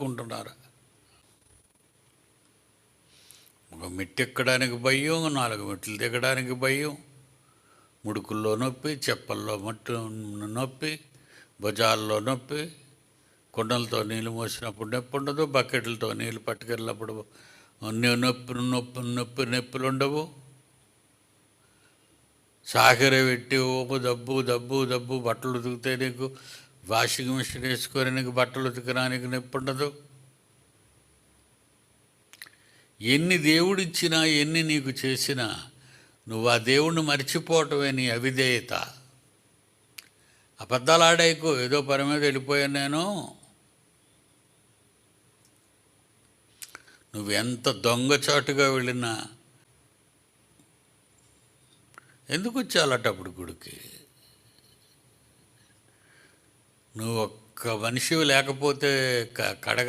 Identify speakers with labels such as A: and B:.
A: అనుకుంటున్నారా ఒక మెట్టు ఎక్కడానికి భయం నాలుగు మెట్లు దిగడానికి భయం. ముడుకుల్లో నొప్పి చెప్పల్లో మట్టు నొప్పి భుజాల్లో నొప్పి. కుండలతో నీళ్ళు మోసినప్పుడు నొప్పి ఉండదు బకెట్లతో నీళ్ళు పట్టుకెళ్ళినప్పుడు నే- నొప్పి నొప్పి నొప్పి నొప్పులు ఉండవు. సాగర పెట్టి ఓపు దబ్బు దబ్బు దబ్బు బట్టలు ఉతికితే నీకు వాషింగ్ మిషన్ వేసుకొని బట్టలు ఉతకడానికి నొప్పి ఉండదు ఎన్ని దేవుడిచ్చినా ఎన్ని నీకు చేసినా నువ్వు ఆ దేవుణ్ణి మర్చిపోవటమే నీ అవిధేయత. అబద్ధాలాడాయికో ఏదో పని మీద వెళ్ళిపోయాను నేను. నువ్వెంత దొంగచాటుగా వెళ్ళినా ఎందుకు వచ్చాలటప్పుడు గుడికి? నువ్వు ఒక్క మనిషి లేకపోతే క- కడగ